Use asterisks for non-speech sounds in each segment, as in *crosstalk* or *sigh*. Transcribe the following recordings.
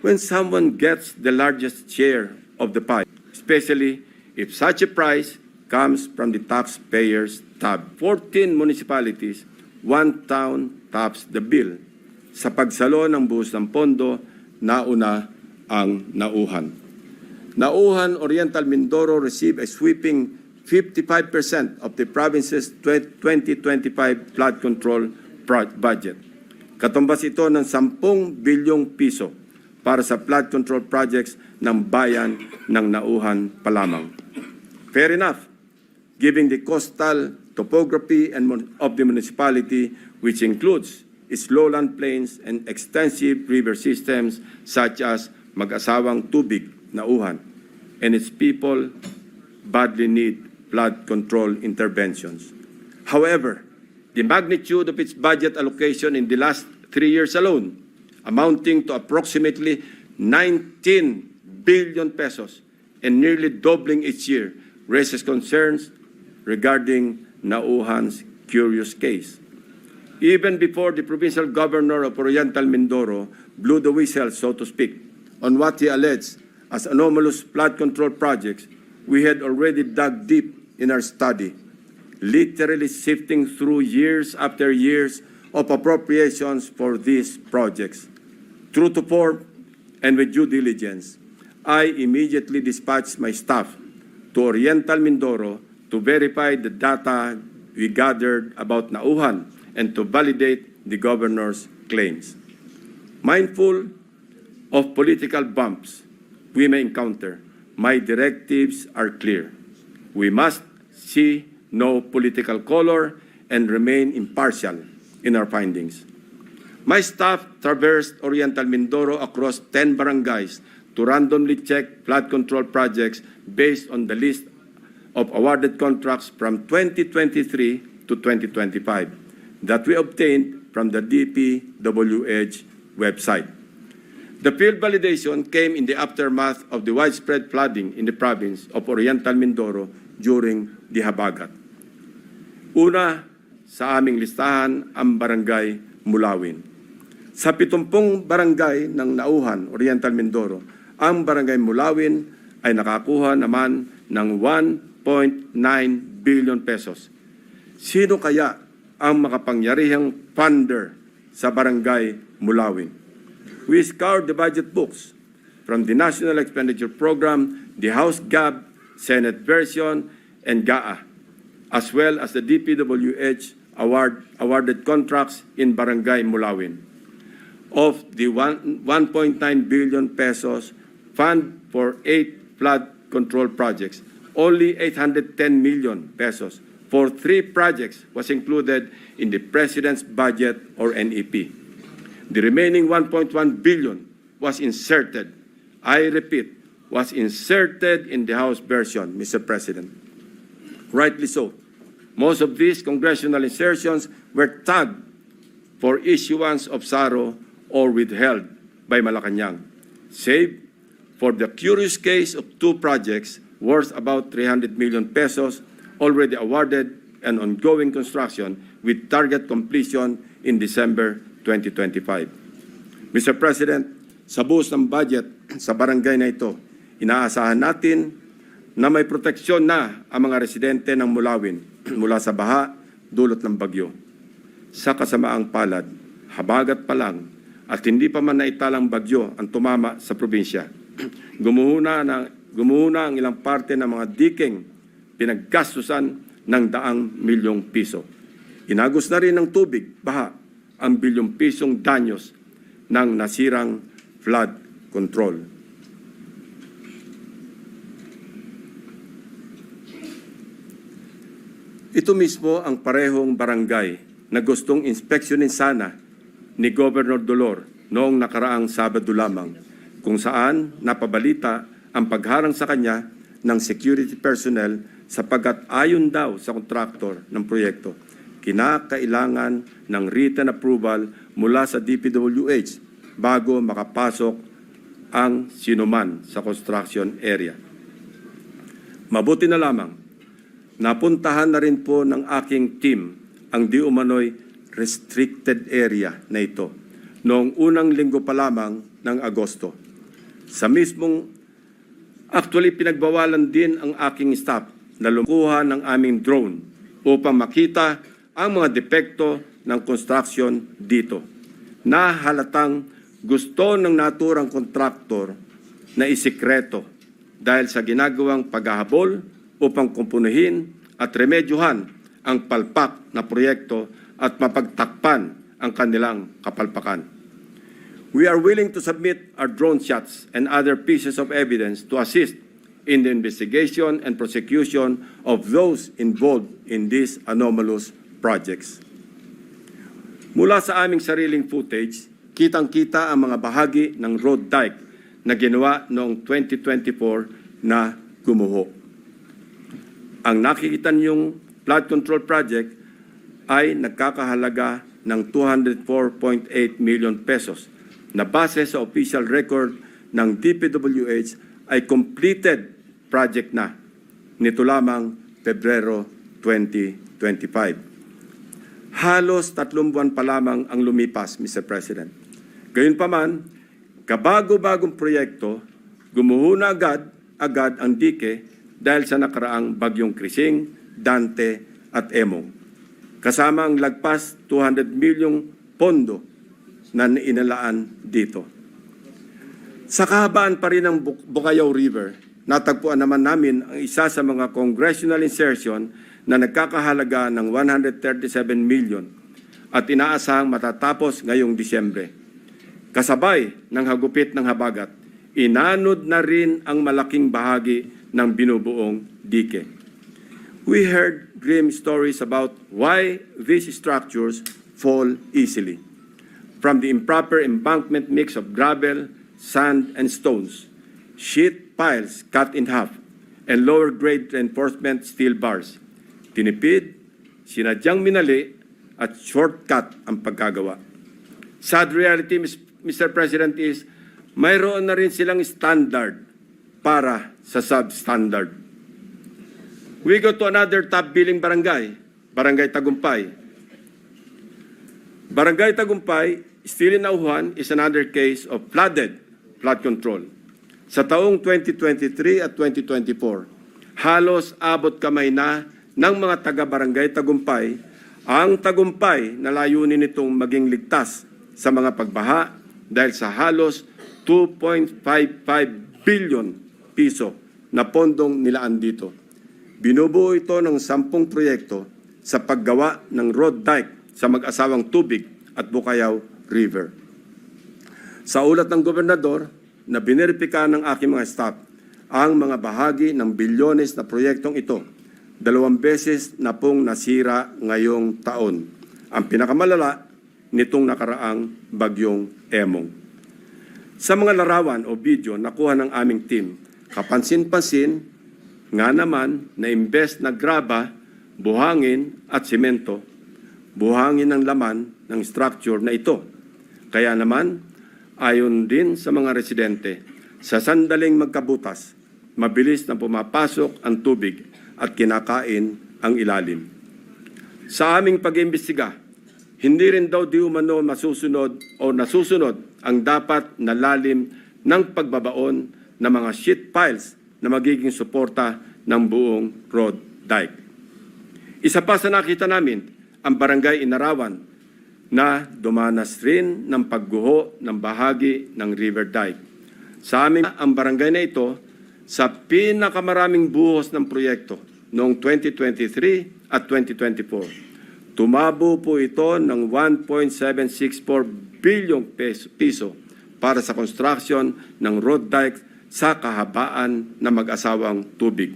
when someone gets the largest share of the pie, especially if such a price comes from the taxpayers tab. 14 municipalities, one town tops the bill. Sa pagsalo ng buhos ng pondo, nauna ang nauhan. Nauhan Oriental Mindoro received a sweeping 55% of the province's 2025 flood control budget. Katumbas ito ng 10 bilyong piso para sa flood control projects ng bayan ng Nauhan pa lamang. Fair enough, given the coastal topography and of the municipality, which includes its lowland plains and extensive river systems such as mag-asawang tubig, Nauhan, and its people badly need flood control interventions. However, the magnitude of its budget allocation in the last three years alone, amounting to approximately 19 billion pesos and nearly doubling each year, raises concerns regarding Nauhan's curious case. Even before the provincial governor of Oriental Mindoro blew the whistle, so to speak, on what he alleged as anomalous flood control projects, we had already dug deep in our study, literally sifting through years after years of appropriations for these projects. True to form and with due diligence, I immediately dispatched my staff to Oriental Mindoro to verify the data we gathered about Nauhan and to validate the governor's claims. Mindful of political bumps we may encounter, my directives are clear. We must see no political color and remain impartial in our findings. My staff traversed Oriental Mindoro across 10 barangays to randomly check flood control projects based on the list of awarded contracts from 2023 to 2025 that we obtained from the DPWH website. The field validation came in the aftermath of the widespread flooding in the province of Oriental Mindoro during the Habagat. Una sa aming listahan ang barangay Mulawin. Sa 70 barangay ng Nauhan, Oriental Mindoro, ang barangay Mulawin ay nakakuha naman ng 1.9 billion pesos. Sino kaya ang makapangyarihang funder sa barangay Mulawin? We scoured the budget books from the National Expenditure Program, the House GAB, Senate version, and GAA, as well as the DPWH award, awarded contracts in Barangay Mulawin. Of the one- 1.9 billion pesos fund for eight flood control projects, only 810 million pesos for three projects was included in the President's budget or NEP. The remaining 1.1 billion was inserted. I repeat, was inserted in the House version, Mr. President. Rightly so. Most of these congressional insertions were tagged for issuance of SARO or withheld by Malacanang, save for the curious case of two projects worth about 300 million pesos already awarded and ongoing construction with target completion in December 2025. Mr. President, sa buhos ng budget *clears throat* sa barangay na ito, inaasahan natin na may proteksyon na ang mga residente ng Mulawin *clears throat* mula sa baha dulot ng bagyo. Sa kasamaang palad, habagat pa lang at hindi pa man naitalang bagyo ang tumama sa probinsya. *clears throat* Gumuhuna, na, gumuhuna ang ilang parte ng mga diking pinaggastusan ng daang milyong piso. Inagos na rin ng tubig, baha, ang bilyong pisong danyos ng nasirang flood control. Ito mismo ang parehong barangay na gustong inspeksyonin sana ni Governor Dolor noong nakaraang Sabado lamang kung saan napabalita ang pagharang sa kanya ng security personnel sapagkat ayon daw sa kontraktor ng proyekto, kinakailangan ng written approval mula sa DPWH bago makapasok ang sinuman sa construction area. Mabuti na lamang Napuntahan na rin po ng aking team ang di umano'y restricted area na ito noong unang linggo pa lamang ng Agosto. Sa mismong, actually pinagbawalan din ang aking staff na lumukuha ng aming drone upang makita ang mga depekto ng construction dito na halatang gusto ng naturang kontraktor na isikreto dahil sa ginagawang paghahabol upang kumpunuhin at remedyohan ang palpak na proyekto at mapagtakpan ang kanilang kapalpakan. We are willing to submit our drone shots and other pieces of evidence to assist in the investigation and prosecution of those involved in these anomalous projects. Mula sa aming sariling footage, kitang-kita ang mga bahagi ng road dike na ginawa noong 2024 na gumuho. Ang nakikita niyong flood control project ay nagkakahalaga ng 204.8 million pesos na base sa official record ng DPWH ay completed project na nito lamang Pebrero 2025. Halos tatlong buwan pa lamang ang lumipas, Mr. President. Gayunpaman, kabago-bagong proyekto, gumuho na agad, agad ang dike dahil sa nakaraang bagyong Krising, Dante at Emong. Kasama ang lagpas 200 milyong pondo na inalaan dito. Sa kahabaan pa rin ng Buk- Bukayaw River, natagpuan naman namin ang isa sa mga congressional insertion na nagkakahalaga ng 137 million at inaasahang matatapos ngayong Disyembre. Kasabay ng hagupit ng habagat, inanod na rin ang malaking bahagi ng binubuong dike. We heard grim stories about why these structures fall easily. From the improper embankment mix of gravel, sand, and stones, sheet piles cut in half, and lower grade reinforcement steel bars. Tinipid, sinadyang minali, at shortcut ang pagkagawa. Sad reality, Mr. President, is mayroon na rin silang standard para sa substandard. We go to another top billing barangay, Barangay Tagumpay. Barangay Tagumpay, still in Auhan, is another case of flooded flood control. Sa taong 2023 at 2024, halos abot kamay na ng mga taga-barangay Tagumpay ang tagumpay na layunin nitong maging ligtas sa mga pagbaha dahil sa halos 2.55 billion piso na pondong nilaan dito. Binubuo ito ng sampung proyekto sa paggawa ng road dike sa mag-asawang tubig at Bukayaw River. Sa ulat ng gobernador na bineripika ng aking mga staff ang mga bahagi ng bilyones na proyektong ito, dalawang beses na pong nasira ngayong taon. Ang pinakamalala nitong nakaraang bagyong Emong. Sa mga larawan o video nakuha ng aming team, kapansin-pansin nga naman na imbes na graba, buhangin at simento, buhangin ang laman ng structure na ito. Kaya naman, ayon din sa mga residente, sa sandaling magkabutas, mabilis na pumapasok ang tubig at kinakain ang ilalim. Sa aming pag-imbestiga, hindi rin daw di umano masusunod o nasusunod ang dapat na lalim ng pagbabaon ng mga sheet piles na magiging suporta ng buong road dike. Isa pa sa nakita namin, ang barangay Inarawan na dumanas rin ng pagguho ng bahagi ng river dike. Sa amin, ang barangay na ito sa pinakamaraming buhos ng proyekto noong 2023 at 2024. Tumabo po ito ng 1.764 bilyong peso, para sa construction ng road dike sa kahabaan ng mag-asawang tubig.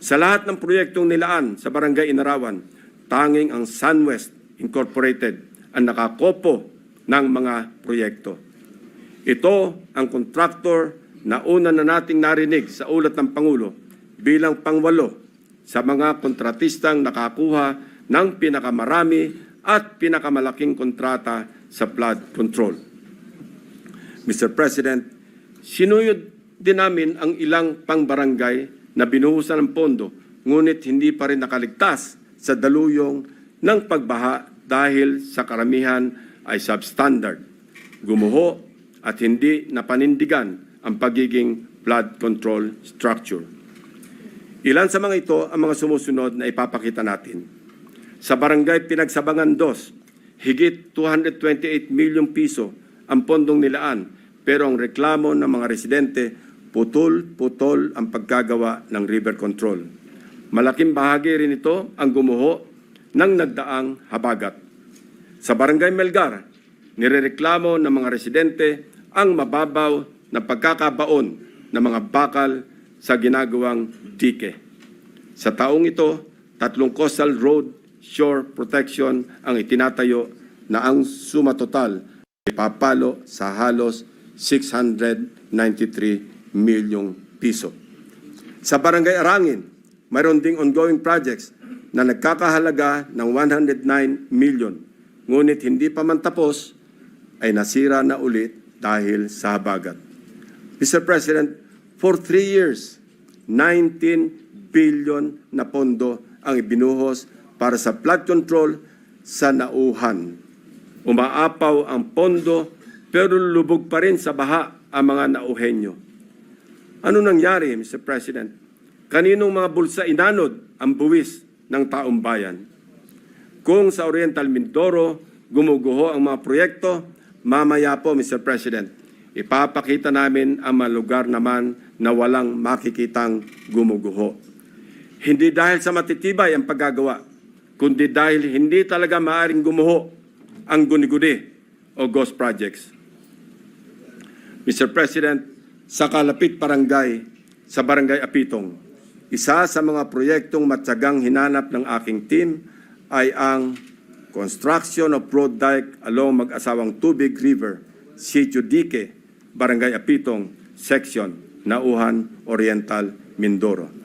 Sa lahat ng proyektong nilaan sa Barangay Inarawan, tanging ang SunWest Incorporated ang nakakopo ng mga proyekto. Ito ang kontraktor na una na nating narinig sa ulat ng Pangulo bilang pangwalo sa mga kontratistang nakakuha ng pinakamarami at pinakamalaking kontrata sa flood control. Mr. President, sinuyod din namin ang ilang pangbarangay na binuhusan ng pondo, ngunit hindi pa rin nakaligtas sa daluyong ng pagbaha dahil sa karamihan ay substandard, gumuho at hindi napanindigan ang pagiging flood control structure. Ilan sa mga ito ang mga sumusunod na ipapakita natin. Sa barangay Pinagsabangan 2, higit 228 milyong piso ang pondong nilaan pero ang reklamo ng mga residente putol-putol ang pagkagawa ng river control. Malaking bahagi rin ito ang gumuho ng nagdaang habagat. Sa barangay Melgar, nirereklamo ng mga residente ang mababaw na pagkakabaon ng mga bakal sa ginagawang dike. Sa taong ito, tatlong coastal road shore protection ang itinatayo na ang suma total ay papalo sa halos 693 milyong piso. Sa Barangay Arangin, mayroon ding ongoing projects na nagkakahalaga ng 109 million. Ngunit hindi pa man tapos, ay nasira na ulit dahil sa habagat. Mr. President, for three years, 19 billion na pondo ang ibinuhos para sa flood control sa nauhan. Umaapaw ang pondo pero lubog pa rin sa baha ang mga nauhenyo. Ano nangyari, Mr. President? Kaninong mga bulsa inanod ang buwis ng taong bayan? Kung sa Oriental Mindoro gumuguho ang mga proyekto, mamaya po, Mr. President, ipapakita namin ang mga lugar naman na walang makikitang gumuguho. Hindi dahil sa matitibay ang paggagawa, kundi dahil hindi talaga maaring gumuho ang guni-guni o ghost projects. Mr. President, sa Kalapit Barangay, sa Barangay Apitong, isa sa mga proyektong matyagang hinanap ng aking team ay ang construction of road dike along mag-asawang Tubig River, Sitio Dique, Barangay Apitong, Section, Nauhan, Oriental, Mindoro.